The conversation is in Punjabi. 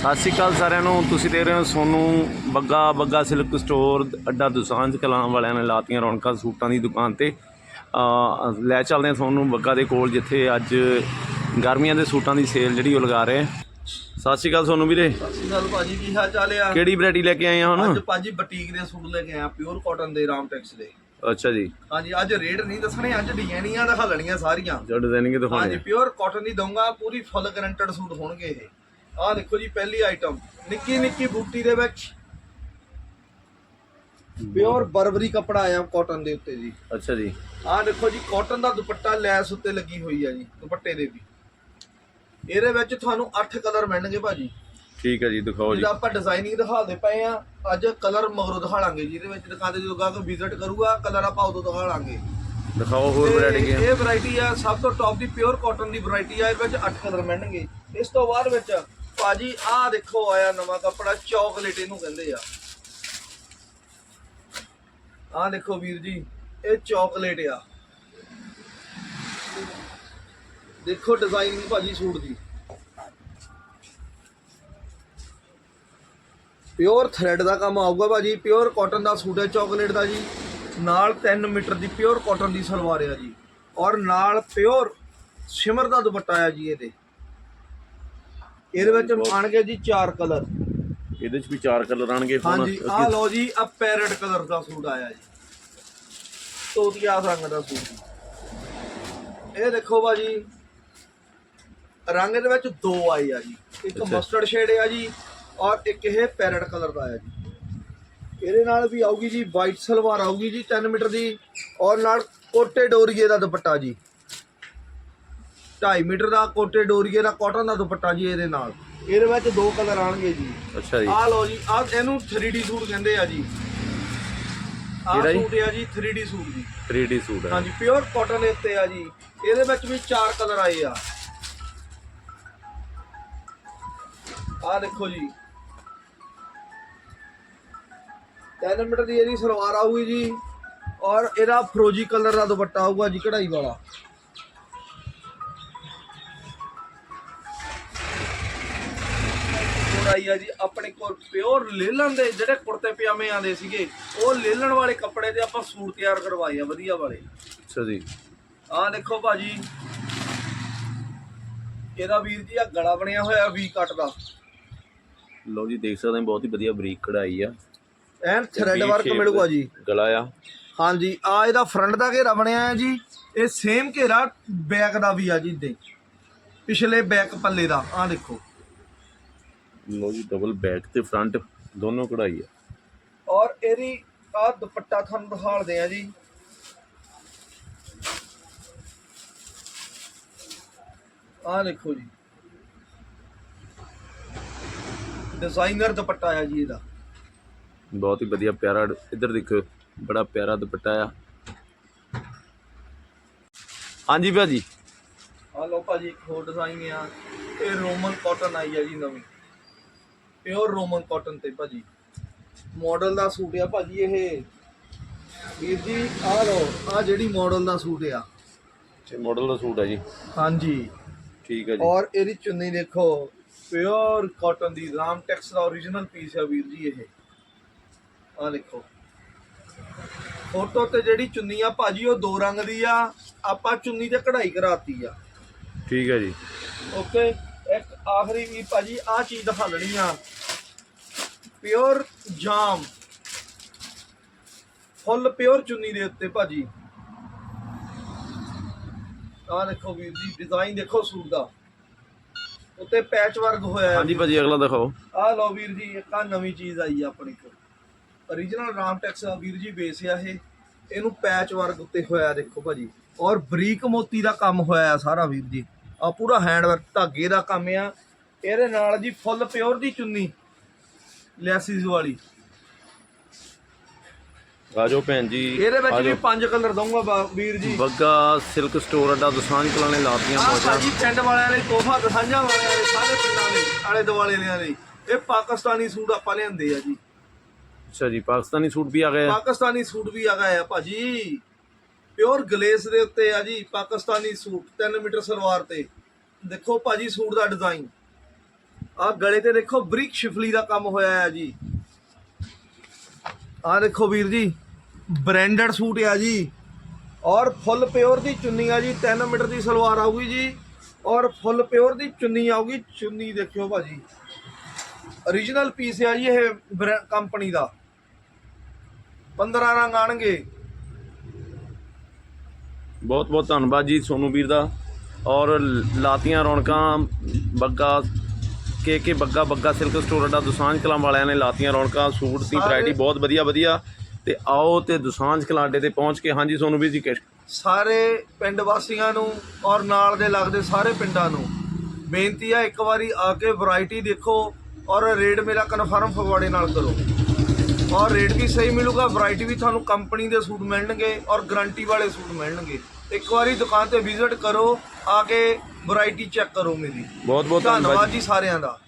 ਸਤਿ ਸ਼੍ਰੀ ਅਕਾਲ ਸਾਰਿਆਂ ਨੂੰ। ਤੁਸੀਂ ਦੇਖ ਰਹੇ ਹੋ ਸੋਨੂੰ ਬੱਗਾ ਬੱਗਾ ਸਿਲਕ ਸਟੋਰ ਅੱਡਾ ਦੁਸਾਂਝ ਕਲਾਂ ਵਾਲਿਆਂ ਨੇ ਲਾਤੀਆਂ ਰੌਣਕਾਂ ਸੂਟਾਂ ਦੀ ਦੁਕਾਨ ਤੇ। ਲੈ ਚੱਲਦੇ ਹਾਂ ਸੋਨੂੰ ਬੱਗਾ ਦੇ ਕੋਲ ਜਿੱਥੇ ਅੱਜ ਗਰਮੀਆਂ ਦੇ ਸੂਟਾਂ ਦੀ ਸੇਲ ਜਿਹੜੀ ਉਹ ਲਗਾ ਰਹੇ। ਆ। ਸਤਿ ਸ਼੍ਰੀ ਅਕਾਲ ਸੋਨੂੰ ਵੀਰੇ। ਸਤਿ ਸ਼੍ਰੀ ਅਕਾਲ ਭਾਜੀ ਕੀ ਹਾਲ ਚਾਲ ਆ? ਕਿਹੜੀ ਵੈਰਾਈਟੀ ਲੈ ਕੇ ਆਏ ਆ ਅੱਜ ਹੁਣ ਭਾਜੀ ਬਟੀਕ ਦੇ ਸੂਟ ਲੈ ਕੇ ਆਇਆ ਪਿਓਰ ਕਾਟਨ ਦੇ ਰਾਮਟੈਕਸ ਦੇ। ਅੱਛਾ ਜੀ। ਹਾਂਜੀ ਅੱਜ ਰੇਟ ਨਹੀਂ ਦੱਸਣੇ ਅੱਜ ਡਿਜ਼ਾਈਨੀਆਂ ਦਿਖਾ ਲੈਣੀਆਂ ਸਾਰੀਆਂ। ਜੋ ਡਿਜ਼ਾਈਨਿੰਗ ਹਾਂਜੀ ਦਿਖਾਉਣੇ ਪਿਓਰ ਕਾਟਨ ਦੀ ਦਊਂਗਾ ਪੂਰੀ ਫੁੱਲ ਗਰੰਟਡ ਸੂਟ ਹੋਣਗੇ ਇਹ। ਆਹ ਦੇਖੋ ਜੀ ਪਹਿਲੀ ਆਈਟਮ ਨਿੱਕੀ ਨਿੱਕੀ ਬੂਟੀ ਦੇ ਵਿੱਚ ਪਿਓਰ ਬਰਬਰੀ ਕਪੜਾ ਆਇਆ ਕਾਟਨ ਦੇ ਉੱਤੇ ਜੀ। ਅੱਛਾ ਜੀ। ਆਹ ਦੇਖੋ ਜੀ ਕਾਟਨ ਦਾ ਦੁਪੱਟਾ ਲੈਸ ਉੱਤੇ ਲੱਗੀ ਹੋਈ ਆ ਜੀ ਦੁਪੱਟੇ ਦੇ ਵੀ। ਇਹਦੇ ਵਿੱਚ ਤੁਹਾਨੂੰ 8 ਕਲਰ ਮਿਲਣਗੇ ਭਾਜੀ। ਠੀਕ ਹੈ ਜੀ ਦਿਖਾਓ ਜੀ। ਜਿਹੜਾ ਆਪਾਂ ਡਿਜ਼ਾਈਨਿੰਗ ਦਿਖਾਉਂਦੇ ਪਏ ਆ ਅੱਜ ਕਲਰ ਮਗਰੋਂ ਦਿਖਾਵਾਂਗੇ ਜਿਹਦੇ ਵਿੱਚ ਦੁਕਾਨ ਜਦੋਂ ਗਾ ਕੇ ਵਿਜ਼ਿਟ ਕਰੂਗਾ ਕਲਰ ਆਪਾਂ ਉਦੋਂ ਦਿਖਾਵਾਂਗੇ ਦਿਖਾਓ ਹੋਰ ਵੈਰਾਈਟੀ ਕੀ ਇਹ ਵੈਰਾਈਟੀ ਆ ਸਭ ਤੋਂ ਟੌਪ ਦੀ ਪਿਓਰ ਕਾਟਨ ਦੀ ਵੈਰਾਈਟੀ ਆ ਇਹਦੇ ਵਿੱਚ 8 ਕਲਰ ਮਿਲਣਗੇ। ਇਸ ਤੋਂ ਬਾਅਦ ਵਿੱਚ ਭਾਜੀ, ਆਹ ਦੇਖੋ, ਆਇਆ ਨਵਾਂ ਕੱਪੜਾ ਚਾਕਲੇਟ ਇਹਨੂੰ ਕਹਿੰਦੇ ਆ। ਆਹ ਦੇਖੋ ਵੀਰ ਜੀ, ਇਹ ਚਾਕਲੇਟ ਆ। ਦੇਖੋ ਡਿਜ਼ਾਈਨਿੰਗ ਭਾਜੀ ਸੂਟ ਦੀ। ਪਿਓਰ ਥ੍ਰੈਡ ਦਾ ਕੰਮ ਆਊਗਾ ਭਾਜੀ ਪਿਓਰ ਕਾਟਨ ਦਾ ਸੂਟ ਹੈ ਚਾਕਲੇਟ ਦਾ ਜੀ। ਨਾਲ 3 ਮੀਟਰ ਦੀ ਪਿਓਰ ਕਾਟਨ ਦੀ ਸਲਵਾਰ ਆ ਜੀ। ਔਰ ਨਾਲ ਪਿਓਰ ਸ਼ਿਮਰ ਦਾ ਦੁਪੱਟਾ ਆ ਜੀ ਇਹਦੇ। ਇਹਦੇ ਵਿੱਚ ਆਣਗੇ ਜੀ ਚਾਰ ਕਲਰ ਇਹਦੇ ਚ ਵੀ ਚਾਰ ਕਲਰ ਆਣਗੇ ਹੁਣ। ਹਾਂਜੀ ਆਹ ਲਓ ਜੀ ਆ ਪੈਰਟ ਕਲਰ ਦਾ ਸੂਟ ਆਇਆ ਜੀ। ਤੋਤੀਆ ਰੰਗ ਦਾ ਸੂਟ ਇਹ ਦੇਖੋ ਭਾਜੀ ਰੰਗ ਦੇ ਵਿੱਚ ਦੋ ਆਏ ਆ ਜੀ। ਇੱਕ। ਮਸਟਰਡ ਸ਼ੇਡ ਆ ਜੀ ਔਰ ਇੱਕ ਇਹ ਪੈਰਟ ਕਲਰ ਦਾ ਆਇਆ ਜੀ। ਇਹਦੇ ਨਾਲ ਵੀ ਆਊਗੀ ਜੀ ਵਾਈਟ ਸਲਵਾਰ ਆਊਗੀ ਜੀ 3 ਮੀਟਰ ਦੀ ਔਰ ਨਾਲ ਕੋਟੇ ਡੋਰੀਏ ਦਾ ਦੁਪੱਟਾ ਜੀ। 2.5 ਮੀਟਰ ਦਾ ਕੋਟੇ ਡੋਰੀਏ ਦਾ ਕਾਟਨ ਦਾ ਦੁਪੱਟਾ ਜੀ ਇਹਦੇ ਨਾਲ। ਇਹਦੇ ਵਿੱਚ ਦੋ ਕਲਰ ਆਣਗੇ ਜੀ। ਅੱਛਾ ਜੀ। ਆਹ ਲਓ ਜੀ ਆਹ ਇਹਨੂੰ 3D ਸੂਟ ਕਹਿੰਦੇ ਆ ਜੀ। ਆਹ ਕਿਹੜਾ ਜੀ? ਸੂਟ ਆ ਜੀ 3D ਸੂਟ ਜੀ। 3D ਸੂਟ ਹੈ ਹਾਂਜੀ ਪਿਓਰ ਕਾਟਨ ਦੇ ਉੱਤੇ ਆ ਜੀ। ਇਹਦੇ ਵਿੱਚ ਵੀ ਚਾਰ ਕਲਰ ਆਏ ਆ। ਆਹ ਦੇਖੋ ਜੀ। 3 ਮੀਟਰ ਦੀ ਇਹਦੀ ਸਲਵਾਰ ਆਊਗੀ ਜੀ। ਔਰ ਇਹਦਾ ਫਰੋਜੀ ਕਲਰ ਦਾ ਦੁਪੱਟਾ ਆਊਗਾ ਜੀ ਕਢਾਈ ਵਾਲਾ। ਆਈ ਆ ਜੀ ਆਪਣੇ ਕੋਲ ਪਿਓਰ ਲੇਲਨ ਦੇ ਜਿਹੜੇ ਕੁੜਤੇ ਪਜਾਮੇ ਆਂਦੇ ਸੀਗੇ ਉਹ ਲੇਲਨ ਵਾਲੇ ਕੱਪੜੇ ਤੇ ਆਪਾਂ ਸੂਟ ਤਿਆਰ ਕਰਵਾਏ ਆ ਵਧੀਆ ਵਾਲੇ। ਅੱਛਾ ਜੀ। ਆਹ ਦੇਖੋ ਭਾਜੀ ਇਹਦਾ ਵੀਰ ਜੀ ਆ ਗਲਾ ਬਣਿਆ ਹੋਇਆ ਵੀ ਕੱਟ ਦਾ। ਲਓ ਜੀ ਦੇਖ ਸਕਦੇ ਹਾਂ ਬਹੁਤ ਹੀ ਵਧੀਆ ਬਰੀਕ ਕਢਾਈ ਆ। ਐਨ ਥ੍ਰੈਡ ਵਰਕ ਮਿਲੂਗਾ ਜੀ। ਗਲਾ ਆ। ਹਾਂਜੀ ਆ ਇਹਦਾ ਫਰੰਟ ਦਾ ਘੇਰਾ ਬਣਿਆ ਹੈ ਜੀ। ਇਹ ਸੇਮ ਘੇਰਾ ਬੈਕ ਦਾ ਵੀ ਆ ਜੀ ਦੇ ਪਿਛਲੇ ਬੈਕ ਪੱਲੇ ਦਾ ਆਹ ਦੇਖੋ। ਲਓ ਜੀ ਡਬਲ ਬੈਕ ਤੇ ਫਰੰਟ ਦੋਨੋਂ ਕਢਾਈ ਆ ਔਰ ਇਹਦੀ ਆ ਦੁਪੱਟਾ ਤੁਹਾਨੂੰ ਦਿਖਾਲਦੇ ਆ ਜੀ ਆਹ ਦੇਖੋ ਜੀ ਡਿਜ਼ਾਈਨਰ ਦੁਪੱਟਾ ਆ ਜੀ ਇਹਦਾ ਬਹੁਤ ਹੀ ਵਧੀਆ ਪਿਆਰਾ ਇੱਧਰ ਦੇਖੋ ਬੜਾ ਪਿਆਰਾ ਦੁਪੱਟਾ ਆ ਹਾਂਜੀ ਭਾਜੀ ਆ ਲਓ ਭਾਜੀ ਇੱਕ ਹੋਰ ਡਿਜ਼ਾਈਨ ਆ ਇਹ ਰੋਮਨ ਕਾਟਨ ਆਈ ਆ ਜੀ ਨਵੀਂ ਪਿਓਰ ਰੋਮਨ ਕਾਟਨ ਤੇ ਭਾਜੀ। ਮਾਡਲ ਦਾ ਸੂਟ ਆ ਭਾਜੀ ਇਹ। ਵੀਰ ਜੀ ਆ ਲਓ ਆ ਜਿਹੜੀ ਮਾਡਲ ਦਾ ਸੂਟ ਆ। ਇਹ ਮਾਡਲ ਦਾ ਸੂਟ ਹੈ ਜੀ। ਹਾਂਜੀ। ਠੀਕ ਹੈ ਜੀ। ਔਰ ਇਹਦੀ ਚੁੰਨੀ ਦੇਖੋ ਪਿਓਰ ਕਾਟਨ ਦੀ ਰਾਮਟੈਕਸ ਦਾ origignal ਪੀਸ ਆ ਵੀਰ ਜੀ ਇਹ। ਆ ਦੇਖੋ। ਫੋਟੋ ਤੇ ਜਿਹੜੀ ਚੁੰਨੀ ਆ ਭਾਜੀ ਉਹ ਦੋ ਰੰਗ ਦੀ ਆ। ਆਪਾਂ ਚੁੰਨੀ ਤੇ ਕਢਾਈ ਕਰਾਤੀ ਆ। ਠੀਕ ਹੈ ਜੀ। ਓਕੇ ਇੱਕ ਆਖਰੀ ਵੀ ਭਾਜੀ ਆ ਚੀਜ਼ ਦਿਖਾਣੀ ਆ। ਪਿਓਰ ਜਾਮ। ਫੁੱਲ ਪਿਓਰ ਚੁੰਨੀ ਦੇ ਉੱਤੇ ਭਾਜੀ। ਆ ਦੇਖੋ ਵੀਰ ਜੀ ਡਿਜ਼ਾਈਨ ਦੇਖੋ ਸੂਟ ਦਾ। ਉੱਤੇ ਪੈਚ ਵਰਕ ਹੋਇਆ ਹੈ। ਹਾਂਜੀ ਭਾਜੀ ਅਗਲਾ ਦਿਖਾਓ। ਆ ਲਓ ਵੀਰ ਜੀ ਇੱਕ ਆ ਨਵੀਂ ਚੀਜ਼ ਆਈ ਆ ਆਪਣੇ ਕੋਲ। origignal ਰਾਮਟੈਕਸ ਦਾ ਵੀਰ ਜੀ ਬੇਸ ਆ ਇਹ। ਇਹਨੂੰ ਪੈਚ ਵਰਕ ਉੱਤੇ ਹੋਇਆ ਦੇਖੋ ਭਾਜੀ। ਔਰ ਬਰੀਕ ਮੋਤੀ ਦਾ ਕੰਮ ਹੋਇਆ ਸਾਰਾ ਵੀਰ ਜੀ। ਆ ਪੂਰਾ ਹੈਂਡ ਵਰਕ ਧਾਗੇ ਦਾ ਕੰਮ ਆ। ਇਹਦੇ ਨਾਲ ਜੀ ਫੁੱਲ ਪਿਓਰ ਦੀ ਚੁੰਨੀ। ਲੈਸਿਸ ਵਾਲੀ। ਆਜੋ ਭੈਣ ਜੀ ਇਹਦੇ ਵਿੱਚ ਵੀ। ਪੰਜ ਕਲਰ ਦਊਂਗਾ ਵੀਰ ਜੀ। ਬੱਗਾ ਸਿਲਕ ਸਟੋਰ ਅੱਡਾ ਦੁਸਾਂਝ ਕਲਾਂ ਨੇ ਲਾਤੀਆਂ ਆ ਮੌਜਾਂ। ਭਾਜੀ ਪਿੰਡ ਵਾਲਿਆਂ ਲਈ ਤੋਹਫਾ ਦਸਾਂਝਾਂ ਵਾਲਿਆਂ ਲਈ ਸਾਰੇ ਪਿੰਡਾਂ ਲਈ ਆਲੇ ਦੁਆਲੇ ਲਿਆਂ ਲਈ। ਇਹ ਪਾਕਿਸਤਾਨੀ ਸੂਟ ਆਪਾਂ ਲਿਆਂਦੇ ਆ ਜੀ। ਅੱਛਾ ਜੀ ਪਾਕਿਸਤਾਨੀ ਸੂਟ ਵੀ ਆ ਗਏ। ਆ? ਪਾਕਿਸਤਾਨੀ ਸੂਟ ਵੀ ਆ ਗਏ ਆ ਭਾਜੀ। ਪਿਓਰ ਗਲੇਸ ਦੇ ਉੱਤੇ ਆ ਜੀ ਪਾਕਿਸਤਾਨੀ ਸੂਟ 3 ਮੀਟਰ ਸਲਵਾਰ ਤੇ। ਦੇਖੋ ਭਾਜੀ ਸੂਟ ਦਾ ਡਿਜ਼ਾਈਨ ਆ ਗਲੇ ਤੇ ਦੇਖੋ ਬਰੀਕ ਸ਼ਿਫਲੀ ਦਾ ਕੰਮ ਹੋਇਆ ਹੈ ਜੀ। ਆ ਦੇਖੋ ਵੀਰ ਜੀ ਬ੍ਰਾਂਡਡ ਸੂਟ ਆ ਜੀ। ਔਰ ਫੁੱਲ ਪਿਓਰ ਦੀ ਚੁੰਨੀ ਆ ਜੀ 3 ਮੀਟਰ ਦੀ ਸਲਵਾਰ ਆਊਗੀ ਜੀ। ਔਰ ਫੁੱਲ ਪਿਓਰ ਦੀ ਚੁੰਨੀ ਆਊਗੀ, ਚੁੰਨੀ ਦੇਖਿਓ ਭਾਜੀ। Origignal ਪੀਸ ਆ ਜੀ ਇਹ ਕੰਪਨੀ ਦਾ। 15 ਰੰਗ ਆਣਗੇ। ਬਹੁਤ ਬਹੁਤ ਧੰਨਵਾਦ ਜੀ ਸੋਨੂ ਵੀਰ ਦਾ। ਔਰ ਲਾਤੀਆਂ ਰੌਣਕਾਂ, Bagga K K Bagga Bagga silk store Adda Dosanjh Kalan ਵਾਲਿਆਂ ਨੇ ਲਾਤੀਆਂ ਰੌਣਕਾਂ ਸੂਟ ਦੀ ਵੈਰਾਈਟੀ ਬਹੁਤ ਵਧੀਆ ਵਧੀਆ। ਤੇ ਆਓ ਤੇ ਦੁਸਾਂਝ ਕਲਾਂ ਅੱਡੇ ਤੇ ਪਹੁੰਚ ਕੇ ਹਾਂਜੀ ਸੋਨੂ ਵੀਰ ਜੀ ਕਿ ਸਾਰੇ ਪਿੰਡ ਵਾਸੀਆਂ ਨੂੰ ਔਰ ਨਾਲ ਦੇ ਲੱਗਦੇ ਸਾਰੇ ਪਿੰਡਾਂ ਨੂੰ ਬੇਨਤੀ ਆ ਇੱਕ ਵਾਰੀ ਆ ਕੇ ਵੈਰਾਈਟੀ ਦੇਖੋ ਔਰ ਰੇਟ ਮੇਰਾ ਕਨਫਰਮ ਫਗਵਾੜੇ ਨਾਲ ਕਰੋ। ਔਰ ਰੇਟ ਵੀ ਸਹੀ ਮਿਲੂਗਾ ਵੈਰਾਈਟੀ ਵੀ ਤੁਹਾਨੂੰ ਕੰਪਨੀ ਦੇ ਸੂਟ ਮਿਲਣਗੇ ਔਰ ਗਾਰੰਟੀ ਵਾਲੇ ਸੂਟ ਮਿਲਣਗੇ। ਇੱਕ ਵਾਰੀ ਦੁਕਾਨ ਤੇ ਵਿਜ਼ਿਟ ਕਰੋ ਆ ਕੇ ਵੈਰਾਈਟੀ ਚੈੱਕ ਕਰੋ ਮੇਰੀ। ਬਹੁਤ ਬਹੁਤ ਧੰਨਵਾਦ ਧੰਨਵਾਦ ਜੀ ਸਾਰਿਆਂ ਦਾ।